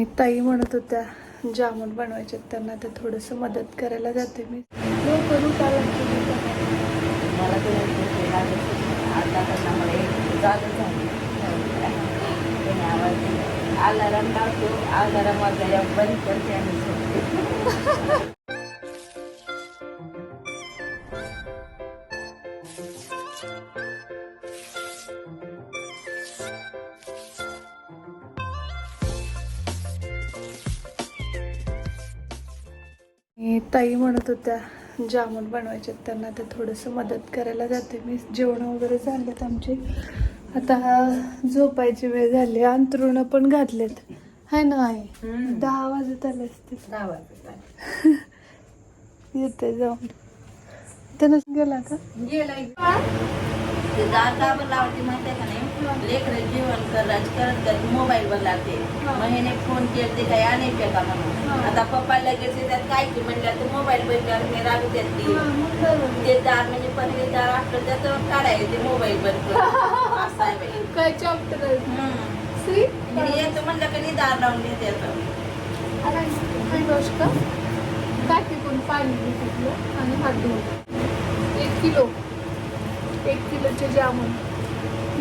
आणि ताई म्हणत होत्या जामून बनवायचे त्यांना ते थोडंसं मदत करायला जाते मी. हो, करू का लागते मी बनवायला? मला लावतो. वाजायला बंद करते आणि आणि ताई म्हणत होत्या जामून बनवायचे त्यांना तर थोडंसं मदत करायला जाते. मी जेवण वगैरे झालेत आमचे. आता झोपायची वेळ झाली. अंतरुणं पण घातलेत. हाय ना आई. दहा वाजत आले असते दहा वाजता येते जाऊन. त्यानंच गेला का? गेलाय. ते दार दाबा लावते माहिती का नाही? लेकरं जेवण करत करत करत मोबाईल वर लागते मग ह्याने फोन केले काय आणे का म्हणून. हा. आता पप्पा लगेच येतात काय की म्हणलं तर मोबाईल बघितल्यावर मी रागू देत ती ते दार म्हणजे पहिले दार आपलं त्याचं काढायचं ते मोबाईल बंद. असं आहे. काय चॅप्टर येतो म्हणलं की नाही दार लावून देते आता. का? टाकीतून पाणी घेतलं आणि हात धुवून. एक किलो. एक किलोचे जामून.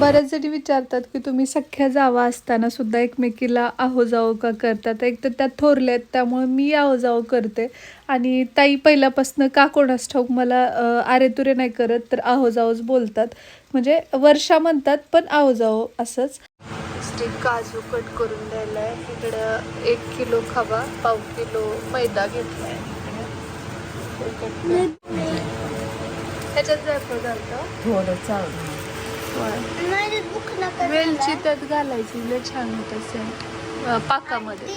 बऱ्याच जणी विचारतात की तुम्ही सख्या जावा असताना सुद्धा एकमेकीला आहो जावं का करतात? एक तर त्या थोरल्या आहेत त्यामुळे मी आहो जावं करते. आणि ताई पहिल्यापासून का कोणास ठाऊक मला आरे तुरे नाही करत तर आहो जावंच बोलतात. म्हणजे वर्षा म्हणतात पण आहो जावं असंच. स्टिक काजू कट करून द्यायला आहे इकडं एक किलो खवा पाव किलो मैदा घेतलाय. त्याच्यात जायफळ घालतं थोडं चालू वेलची त्यात घालायची लय छान होत असेल. पाकामध्ये.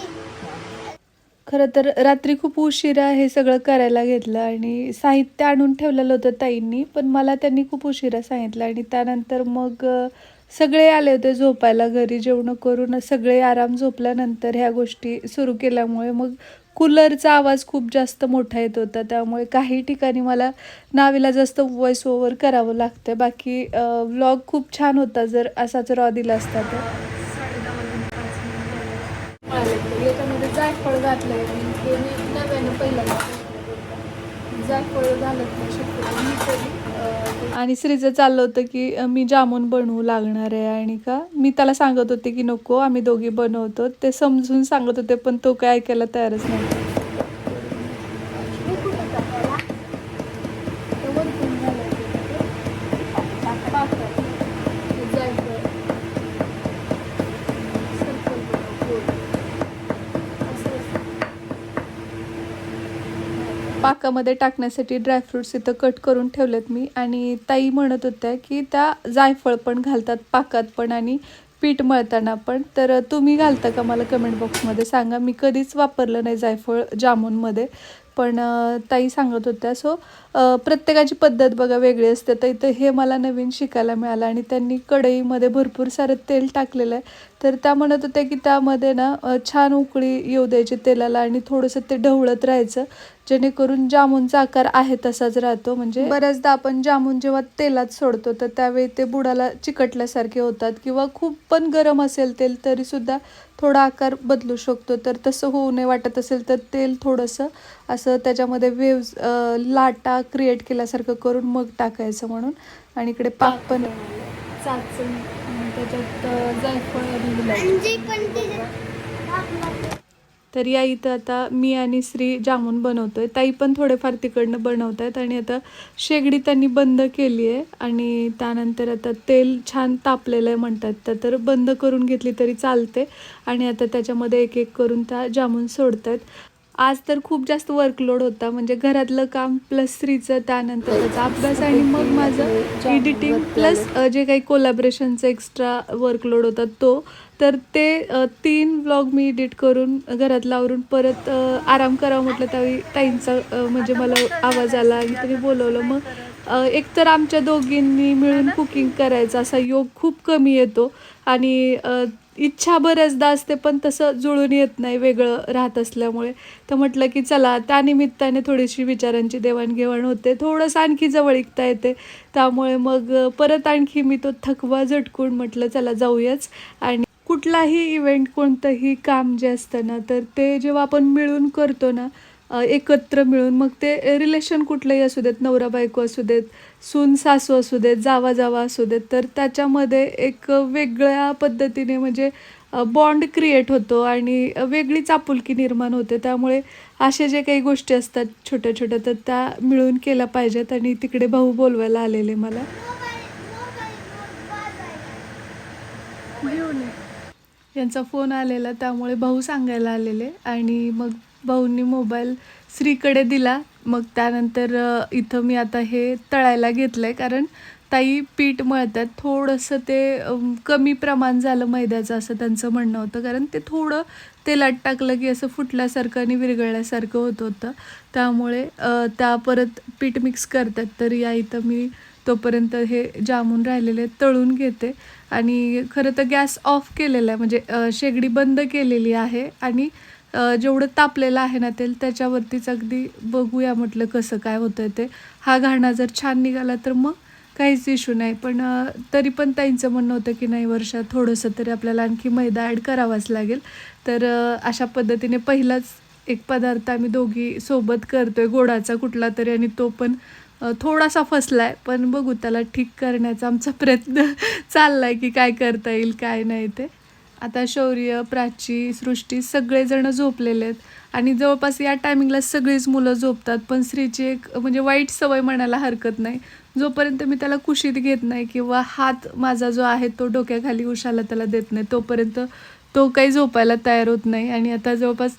खरं तर रात्री खूप उशिरा हे सगळं करायला घेतलं आणि साहित्य आणून ठेवलेलं होतं ताईंनी पण मला त्यांनी खूप उशिरा सांगितलं आणि त्यानंतर मग अ, सगळे आले होते झोपायला घरी जेवण करून सगळे आराम झोपल्यानंतर ह्या गोष्टी सुरू केल्यामुळे मग कूलरचा आवाज खूप जास्त मोठा येत होता त्यामुळे काही ठिकाणी मला नावीला जास्त व्हॉइस ओव्हर करावं लागतं बाकी व्लॉग खूप छान होता जर असाच रॉ दिला असता तर. याच्यामध्ये जायफळ घातलं आहे मी नव्यानं पहिल्यांदा. जायफळ घालत नाही शक्यतो मी तरी आणि श्रीचं चाललं होतं की मी जामून बनवू लागणार आहे आणि का? मी त्याला सांगत होते की नको आम्ही दोघी बनवतो. ते समजून सांगत होते पण तो काय ऐकायला तयारच नव्हता जायफळ सर्कल बनव पाकामध्ये टाकण्यासाठी ड्रायफ्रुट्स इथं कट करून ठेवलेत मी. आणि ताई म्हणत होत्या की त्या जायफळ पण घालतात पाकात पण आणि पीठ मळताना पण. तर तुम्ही घालता का मला कमेंट बॉक्समध्ये सांगा. मी कधीच वापरलं नाही जायफळ जामूनमध्ये. पण ताई सांगत होत्या सो प्रत्येकाची पद्धत बघा वेगळी असते. तर इथं हे मला नवीन शिकायला मिळालं आणि त्यांनी कढईमध्ये भरपूर सारं तेल टाकलेलं आहे. तर त्या म्हणत होत्या की त्यामध्ये ना छान उकळी येऊ द्यायची तेलाला आणि थोडंसं ते ढवळत राहायचं. जेणेकरून जामूनचा आकार आहे तसाच राहतो. म्हणजे बऱ्याचदा आपण जामून जेव्हा तेलात सोडतो तर त्यावेळी ते बुडाला चिकटल्यासारखे होतात किंवा खूप पण गरम असेल तेल तरीसुद्धा थोडा आकार बदलू शकतो. तर तसं होऊ नये वाटत असेल तर तेल थोडंसं असं त्याच्यामध्ये वेव्ज लाटा क्रिएट केल्यासारखं करून मग टाकायचं म्हणून. आणि इकडे पाक पण चाचण त्याच्यात जायफळ तर या इथं आता मी आणि श्री जामून बनवतोय. ताई पण थोडेफार तिकडनं बनवत आहेत आणि आता शेगडी त्यांनी बंद केली आहे. आणि त्यानंतर आता तेल छान तापलेलं आहे म्हणतात. तर तर बंद करून घेतली तरी चालते. आणि आता त्याच्यामध्ये एक एक करून त्या जामून सोडत आहेत आज तर खूप जास्त वर्कलोड होता. म्हणजे घरातलं काम प्लस स्त्रीचं त्यानंतर त्याचा अभ्यास आणि मग माझं एडिटिंग प्लस जे काही कोलॅबरेशनचं एक्स्ट्रा वर्कलोड होता तो. तर ते तीन व्लॉग मी एडिट करून घरात लावरून परत आराम करावं म्हटलं त्यावेळी ताईंचा म्हणजे मला आवाज आला आणि त्यांनी बोलवलं. मग एक एकतर आमच्या दोघींनी मिळून कुकिंग करायचा असा योग खूप कमी येतो. आणि इच्छा बऱ्याचदा असते पण तसं जुळून येत नाही वेगळं राहत असल्यामुळे. तर म्हटलं की चला त्यानिमित्ताने थोडीशी विचारांची देवाणघेवाण होते. थोडंसं आणखी जवळीकता येते. त्यामुळे मग परत आणखी मी तो थकवा झटकून म्हटलं चला जाऊयाच. आणि कुठलाही इव्हेंट कोणतंही काम जे असतं ना तर ते जेव्हा आपण मिळून करतो ना एकत्र मिळून मग ते रिलेशन कुठलंही असू देत नवरा बायको असू देत सून सासू असू देत जावा जावा असू देत तर त्याच्यामध्ये एक वेगळ्या पद्धतीने म्हणजे बॉन्ड क्रिएट होतो आणि वेगळीच आपुलकी निर्माण होते. त्यामुळे असे जे काही गोष्टी असतात छोट्या छोट्या तर त्या मिळून केल्या पाहिजेत आणि तिकडे भाऊ बोलवायला आलेले मला. यांचा फोन आलेला त्यामुळे भाऊ सांगायला आलेले आणि मग भाऊंनी मोबाईल श्रीकडे दिला. मग त्यानंतर इथं मी आता हे तळायला घेतलं आहे कारण ताई पीठ मळतात. थोडंसं ते कमी प्रमाण झालं मैद्याचं असं त्यांचं म्हणणं होतं. कारण ते थोडं तेलात टाकलं की असं फुटल्यासारखं आणि विरघळल्यासारखं होत होतं. त्यामुळे त्या परत पीठ मिक्स करतात. तर या इथं मी तोपर्यंत हे जामून राहिलेले तळून घेते. आणि खरं तर गॅस ऑफ केलेला आहे. म्हणजे शेगडी बंद केलेली आहे. आणि जेवढं तापलेलं आहे ना तेल त्याच्यावरतीच अगदी बघूया म्हटलं कसं काय होतं ते. हा घाणा जर छान निघाला तर मग काहीच इश्यू नाही. पण तरी पण त्यांचं म्हणणं होतं की नाही वर्षात थोडंसं तरी आपल्याला आणखी मैदा ॲड करावाच लागेल. तर अशा पद्धतीने पहिलाच एक पदार्थ आम्ही दोघी सोबत करतोय गोडाचा कुठला तरी. आणि तो पण थोडासा फसला आहे पण बघू त्याला ठीक करण्याचा आमचा प्रयत्न चाललाय की काय करता येईल काय नाही ते. आता शौर्य प्राची सृष्टी सगळेजण झोपलेले आहेत. आणि जवळपास या टायमिंगला सगळीच मुलं झोपतात पण स्त्रीची एक म्हणजे वाईट सवय म्हणायला हरकत नाही. जोपर्यंत मी त्याला कुशीत घेत नाही किंवा हात माझा जो आहे तो डोक्याखाली उशाला त्याला देत नाही तोपर्यंत तो काही झोपायला तयार होत नाही. आणि आता जवळपास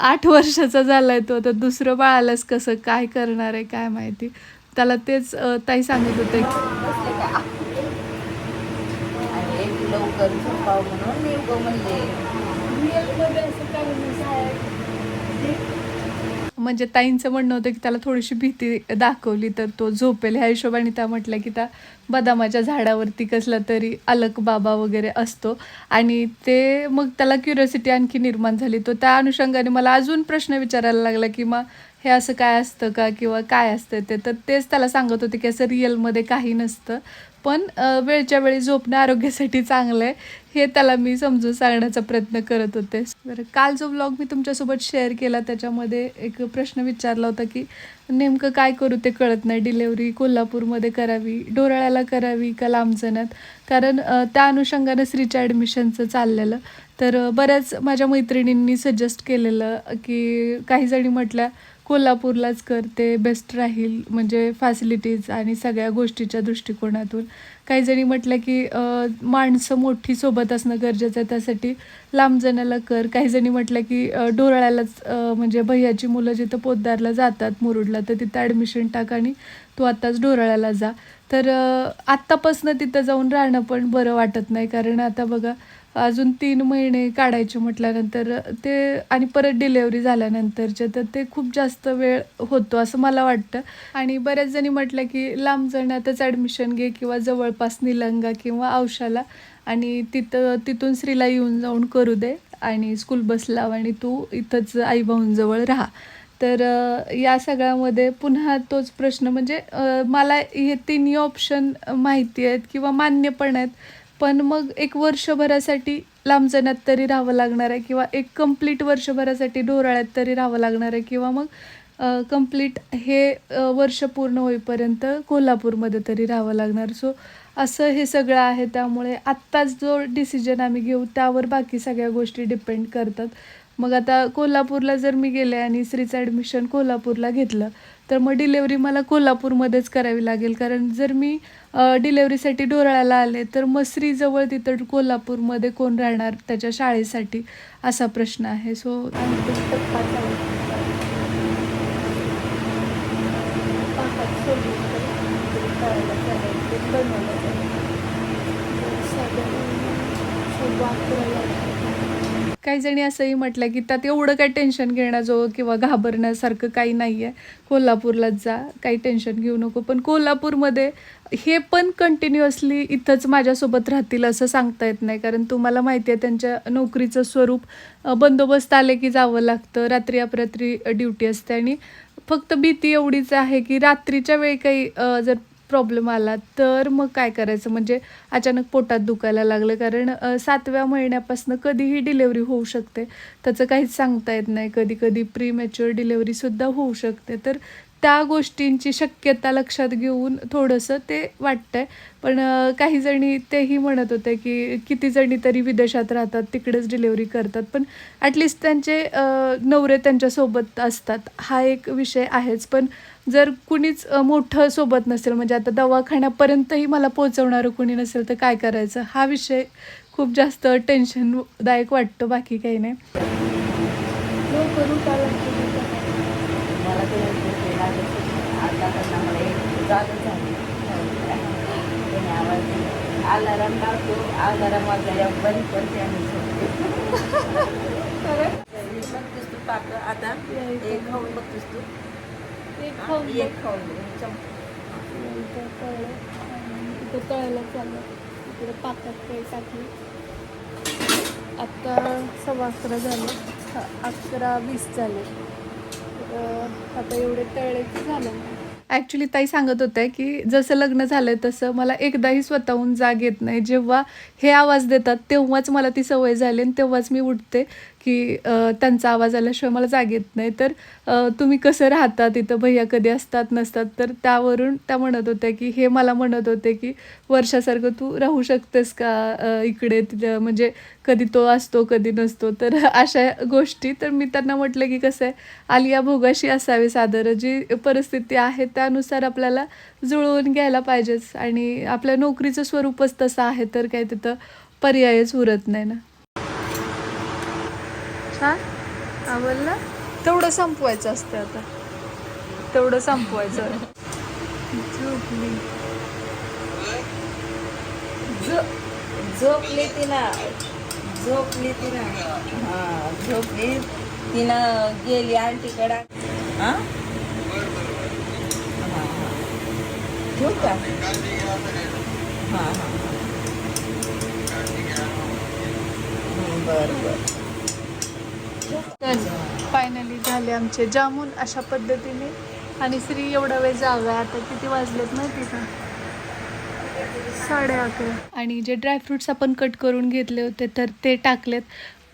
आठ वर्षाचा झाला आहे तो आता दुसरं बाळालाच कसं काय करणार आहे काय माहिती? त्याला तेच ताई सांगत होते की एक पाव म्हणून मी उगं म्हणले म्हणजे ताईंचं म्हणणं होतं की त्याला थोडीशी भीती दाखवली तर तो झोपेल. ह्या हिशोबाने त्या म्हटल्या की त्या बदामाच्या झाडावरती कसला तरी अलक बाबा वगैरे असतो. आणि ते मग त्याला क्युरियोसिटी आणखी निर्माण झाली. तो त्या अनुषंगाने मला अजून प्रश्न विचारायला लागला की मग हे असं काय असतं का किंवा काय असतं ते? तर तेच त्याला सांगत होते की असं रिअलमध्ये काही नसतं. पण वेळच्या वेळी झोपणं आरोग्यासाठी चांगलं आहे. हे त्याला मी समजून सांगण्याचा प्रयत्न करत होते. बरं काल जो व्लॉग मी तुमच्यासोबत शेअर केला त्याच्यामध्ये एक प्रश्न विचारला होता की नेमकं काय करू ते कळत नाही. डिलेवरी कोल्हापूरमध्ये करावी डोराळ्याला करावी का लांबजण्यात? कारण त्या अनुषंगानं श्रीच्या ॲडमिशनचं चाललेलं. तर बऱ्याच माझ्या मैत्रिणींनी सजेस्ट केलेलं की काही जणी म्हटल्या कोल्हापूरलाच कर ते बेस्ट राहील म्हणजे फॅसिलिटीज आणि सगळ्या गोष्टीच्या दृष्टिकोनातून. काही जणी म्हटलं की माणसं मोठी सोबत असणं गरजेचं आहे त्यासाठी लांब जणाला कर. काही जणी म्हटलं की डोराळ्यालाच म्हणजे भैयाची मुलं जिथं पोद्दारला जातात मुरुडला तर तिथं ॲडमिशन टाक आणि तू आत्ताच डोराळ्याला जा. तर आत्तापासनं तिथं जाऊन राहणं पण बरं वाटत नाही कारण आता बघा अजून तीन महिने काढायचे म्हटल्यानंतर ते आणि परत डिलेवरी झाल्यानंतरचे तर ते खूप जास्त वेळ होतो असं मला वाटतं. आणि बऱ्याच जणी म्हटलं की लांब जाण्यातच ॲडमिशन घे किंवा जवळपास निलंगा किंवा औशाला. आणि तिथं तिथून श्रीला येऊन जाऊन करू दे. आणि स्कूल बस लाव आणि तू इथंच आई भाऊंजवळ राहा. तर या सगळ्यामध्ये पुन्हा तोच प्रश्न म्हणजे मला हे तिन्ही ऑप्शन माहिती आहेत किंवा मान्य पण आहेत. पण मग एक वर्षभरासाठी लांबजण्यात तरी राहावं लागणार आहे किंवा एक कंप्लीट वर्षभरासाठी ढोराळ्यात तरी राहावं लागणार आहे किंवा मग कंप्लीट हे वर्ष पूर्ण होईपर्यंत कोल्हापूरमध्ये तरी राहावं लागणार. सो असं हे सगळं आहे. त्यामुळे आत्ताच जो डिसिजन आम्ही घेऊ त्यावर बाकी सगळ्या गोष्टी डिपेंड करतात. मग आता कोल्हापूरला जर मी गेले आणि श्रीचं ॲडमिशन कोल्हापूरला घेतलं तर मग डिलेवरी मला कोल्हापूरमध्येच करावी लागेल. कारण जर मी डिलेवरीसाठी डोराळ्याला आले तर मग श्रीजवळ तिथं कोल्हापूरमध्ये कोण राहणार त्याच्या शाळेसाठी असा प्रश्न आहे. सो काही जणी असंही म्हटलं की त्यात एवढं काही टेन्शन घेण्याजोगं किंवा घाबरण्यासारखं काही नाही आहे कोल्हापूरलाच जा. काही टेन्शन घेऊ नको. पण कोल्हापूरमध्ये हे पण कंटिन्युअसली इथंच माझ्यासोबत राहतील असं सांगता येत नाही. कारण तुम्हाला माहिती आहे त्यांच्या नोकरीचं स्वरूप बंदोबस्त आले की जावं लागतं रात्री अपरात्री ड्युटी असते. आणि फक्त भीती एवढीच आहे की रात्रीच्या वेळी काही जर प्रॉब्लेम आला तर मग काय करायचं? म्हणजे अचानक पोटात दुखायला लागलं कारण सातव्या महिन्यापासून कधीही डिलेवरी होऊ शकते. त्याचं काहीच सांगता येत नाही. कधी कधी प्री मॅच्युअर डिलेवरीसुद्धा होऊ शकते. तर त्या गोष्टींची शक्यता लक्षात घेऊन थोडंसं ते वाटतंय. पण काही जणी तेही म्हणत होते की किती जणी तरी विदेशात राहतात तिकडेच डिलेवरी करतात. पण ॲटलिस्ट त्यांचे नवरे त्यांच्यासोबत असतात. हा एक विषय आहेच. पण जर कुणीच मोठं सोबत नसेल म्हणजे आता दवाखान्यापर्यंतही मला पोहोचवणारं कुणी नसेल तर काय करायचं? हा विषय खूप जास्त टेन्शनदायक वाटतं बाकी काही नाही. होतं. आता एक लावतो. वाजायला बंद करते बघतेस तू पाक. आता खाऊन बघतेस तू. हा, एक खाऊन. तळायला चाललं इकडे पाकात काही टाकले आत्ता सव्वा अकरा झाले. अकरा वीस झाले. तर आता एवढे तळले की झालं. ॲक्च्युली ताई सांगत होत्या की जसं लग्न झालंय तसं मला एकदाही स्वतःहून जाग येत नाही. जेव्हा हे आवाज देतात तेव्हाच मला ती सवय झाली आणि तेव्हाच मी उठते. की त्यांचा आवाज आल्याशिवाय मला जाग येत नाही. तर तुम्ही कसं राहता तिथं? भैया कधी असतात नसतात? तर त्यावरून त्या म्हणत होत्या की हे मला म्हणत होते की वर्षासारखं तू राहू शकतेस का इकडे? तिथं म्हणजे कधी तो असतो कधी नसतो. तर अशा गोष्टी. तर मी त्यांना म्हटलं की कसं आहे? आलिया भोगाशी असावी सादर. जी परिस्थिती आहे त्यानुसार आपल्याला जुळवून घ्यायला पाहिजेच. आणि आपल्या नोकरीचं स्वरूपच तसं आहे तर काय तिथं पर्यायच उरत नाही ना. छान आवडलं तेवढं संपवायचं असतं आता. तेवढं संपवायचं. झोपली. झो- झोपली तिला. झोपली तिला. हा झोपली. तिनं गेली आंटीकडं. हा? हा, हा. ठेवू का? हा हा हं, बरं बरं. तर फायनली झाले आमचे जामून अशा पद्धतीने. आणि श्री एवढा वेळ जागा आता किती वाजलेत माहिती का? साडे अकरा. आणि जे ड्रायफ्रुट्स आपण कट करून घेतले होते तर ते टाकलेत.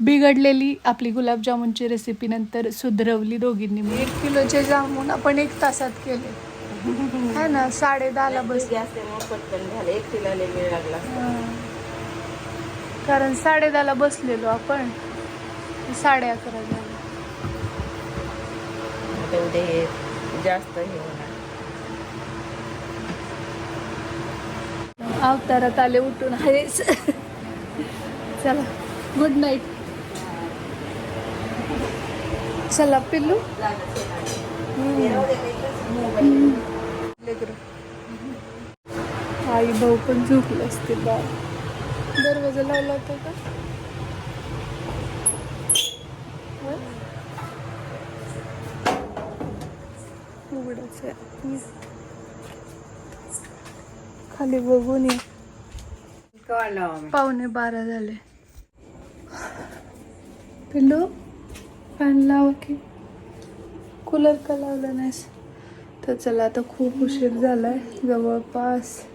बिघडलेली आपली गुलाबजामुनची रेसिपी नंतर सुधरवली दोघींनी मी एक किलोचे जामून आपण एक तासात केले. है ना? साडे दहाला बस. कारण साडे दहाला बसलेलो आपण. साडे अकरा झाले. आता उद्या हे जास्त हे होणार. अवतारात आले उठून आहेच चला गुड नाईट चला पिल्लू. आई भाऊ पण झोपले असतील बा दरवाजा लावला होता का? उघडायचं खाली बघून ये. पावणे बारा झाले. पिल्लू फॅन लाव की. कूलर का लावला नाहीस? तर चला आता खूप उशीर झालाय. जवळपास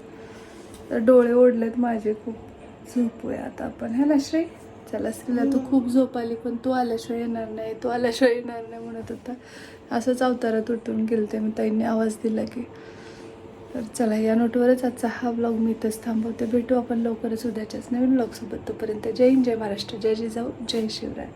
डोळे ओढलेत माझे खूप. झोपूया आता आपण है ना श्री? चला स्त्रीला तू खूप झोप आली पण तू आल्याशिवाय येणार नाही तू आल्याशिवाय येणार नाही म्हणत होता. असंच अवतारात उठून गेलते मग ताईंनी आवाज दिला की तर चला या नोटवरच आजचा हा ब्लॉग मी इथंच थांबवते. भेटू आपण लवकरच उद्याच्याच नवीन ब्लॉगसोबत तोपर्यंत जय हिंद जय महाराष्ट्र जय जिजाऊ जय शिवराय.